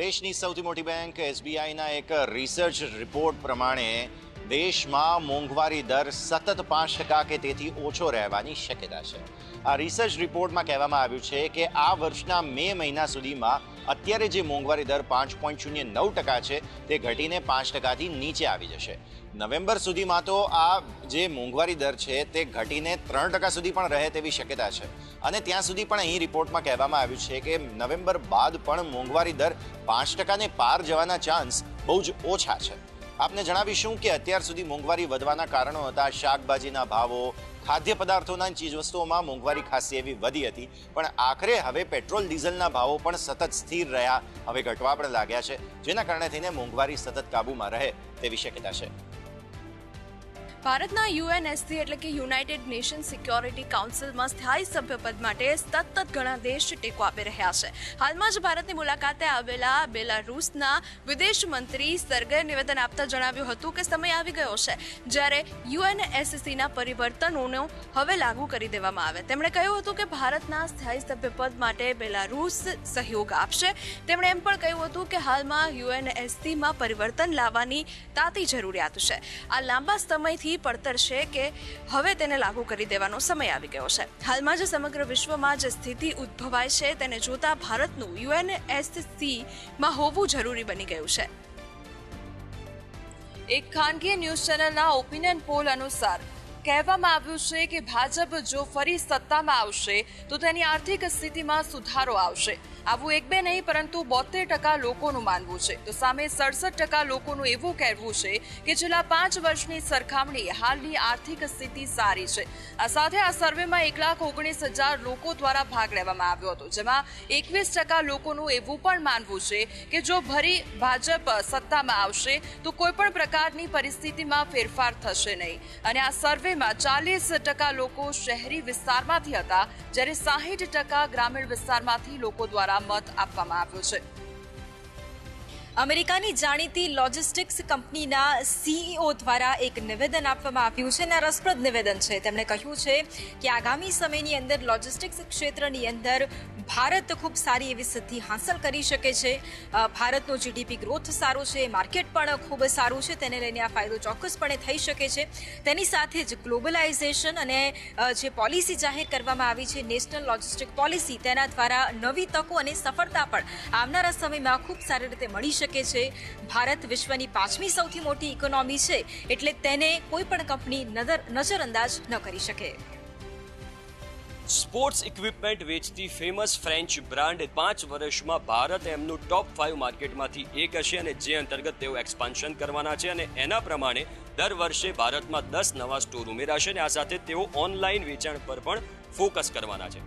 દેશની સૌથી મોટી બેંક એસબીઆઈના એક રિસર્ચ રિપોર્ટ પ્રમાણે દેશમાં મોંઘવારી દર સતત પાંચ ટકા કે તેથી ઓછો રહેવાની શક્યતા છે. આ રિસર્ચ રિપોર્ટમાં કહેવામાં આવ્યું છે કે આ વર્ષના મે મહિના સુધીમાં અત્યારે જે મોંઘવારી દર પાંચ પોઈન્ટ શૂન્ય નવ ટકા છે, તે ઘટીને પાંચ ટકાથી નીચે આવી જશે. નવેમ્બર સુધીમાં તો આ જે મોંઘવારી દર છે, તે ઘટીને ત્રણ ટકા સુધી પણ રહે તેવી શક્યતા છે. અને ત્યાં સુધી પણ અહીં રિપોર્ટમાં કહેવામાં આવ્યું છે કે નવેમ્બર બાદ પણ મોંઘવારી દર પાંચ ટકાને પાર જવાના ચાન્સ બહુ જ ઓછા છે. આપને જણાવીશું કે અત્યાર સુધી મોંઘવારી વધવાના કારણો હતા શાકભાજીના ભાવો ખાદ્ય પદાર્થોના ચીજવસ્તુઓમાં મોંઘવારી ખાસી એવી વધી હતી. પણ આખરે હવે પેટ્રોલ, ડીઝલના ભાવો પણ સતત સ્થિર રહ્યા, હવે ઘટવા પણ લાગ્યા છે, જેના કારણે થઈને મોંઘવારી સતત કાબૂમાં રહે તેવી શક્યતા છે. ભારતના યુએનએસસી એટલે કે યુનાઇટેડ નેશન સિક્યોરિટી કાઉન્સિલમાં સ્થાયી સભ્યપદ માટે સતત ઘણા દેશ ટેકો આપી રહ્યા છે. હાલમાં જ ભારતની મુલાકાતે આવેલા બેલારૂસના વિદેશ મંત્રી સર્ગે નિવેદન આપતા જણાવ્યું હતું કે સમય આવી ગયો છે, જ્યારે યુએનએસસીના પરિવર્તનોનો હવે લાગુ કરી દેવામાં આવે. તેમણે કહ્યું હતું કે ભારતના સ્થાયી સભ્યપદ માટે બેલારૂસ સહયોગ આપશે. તેમણે એમ પણ કહ્યું હતું કે હાલમાં યુએનએસસીમાં પરિવર્તન લાવવાની તાતી જરૂરિયાત છે. આ લાંબા સમયથી પડતર છે કે હવે તેને લાગુ કરી દેવાનો સમય આવી ગયો છે. હાલમાં જે સમગ્ર વિશ્વમાં જે સ્થિતિ ઉદ્ભવાય છે, તેને જોતા ભારતનું યુએનએસસી માં હોવું જરૂરી બની ગયું છે. એક ખાનગી ન્યૂઝ ચેનલના ઓપિનિયન પોલ અનુસાર કહેવામાં આવ્યું છે કે ભાજપ જો ફરી સત્તામાં આવશે, તો તેની આર્થિક સ્થિતિમાં સુધારો આવશે. આવું એક બે નહીં, પરંતુ બોતેર ટકા લોકોનું માનવું છે. તો સામે સડસઠ ટકા લોકોનું એવું કહેવું છે કે છેલ્લા પાંચ વર્ષની સરખામણી હાલની આર્થિક સ્થિતિ સારી છે. આ સાથે આ સર્વેમાં એક લાખ ઓગણીસ હજાર લોકો દ્વારા ભાગ લેવામાં આવ્યો હતો, જેમાં એકવીસ ટકા લોકોનું એવું પણ માનવું છે કે જો ફરી ભાજપ સત્તામાં આવશે, તો કોઈપણ પ્રકારની પરિસ્થિતિમાં ફેરફાર થશે નહીં. અને આ સર્વેમાં ચાલીસ ટકા લોકો શહેરી વિસ્તારમાંથી હતા, જ્યારે સાહીઠ ટકા ગ્રામીણ વિસ્તારમાંથી લોકો દ્વારા મત આપવામાં આવ્યો છે. અમેરિકાની જાણીતી લોજિસ્ટિક્સ કંપનીના સીઈઓ દ્વારા એક નિવેદન આપવામાં આવ્યું છે અને રસપ્રદ નિવેદન છે. તેમણે કહ્યું છે કે આગામી સમયની અંદર લોજિસ્ટિક્સ ક્ષેત્રની અંદર ભારત ખૂબ સારી એવી સિદ્ધિ હાંસલ કરી શકે છે. ભારતનો જીડીપી ગ્રોથ સારો છે, માર્કેટ પણ ખૂબ સારું છે, તેને લઈને આ ફાયદો ચોક્કસપણે થઈ શકે છે. તેની સાથે જ ગ્લોબલાઇઝેશન અને જે પોલિસી જાહેર કરવામાં આવી છે, નેશનલ લોજિસ્ટિક પોલિસી, તેના દ્વારા નવી તકો અને સફળતા પણ આવનારા સમયમાં ખૂબ સારી રીતે મળી શકે છે. ભારત વિશ્વની પાંચમી સૌથી મોટી ઇકોનોમી છે, એટલે તેને કોઈ પણ કંપની નજર નજરઅંદાજ ન કરી શકે. સ્પોર્ટ્સ ઇક્વિપમેન્ટ વેચતી ફેમસ ફ્રેન્ચ બ્રાન્ડ પાંચ વર્ષમાં ભારત એમનું ટોપ ફાઇવ માર્કેટમાંથી એક હશે અને જે અંતર્ગત તેઓ એક્સપાન્શન કરવાના છે અને એના પ્રમાણે દર વર્ષે ભારતમાં દસ નવા સ્ટોર ઉમેરાશે અને આ સાથે તેઓ ઓનલાઈન વેચાણ પર પણ ફોકસ કરવાના છે.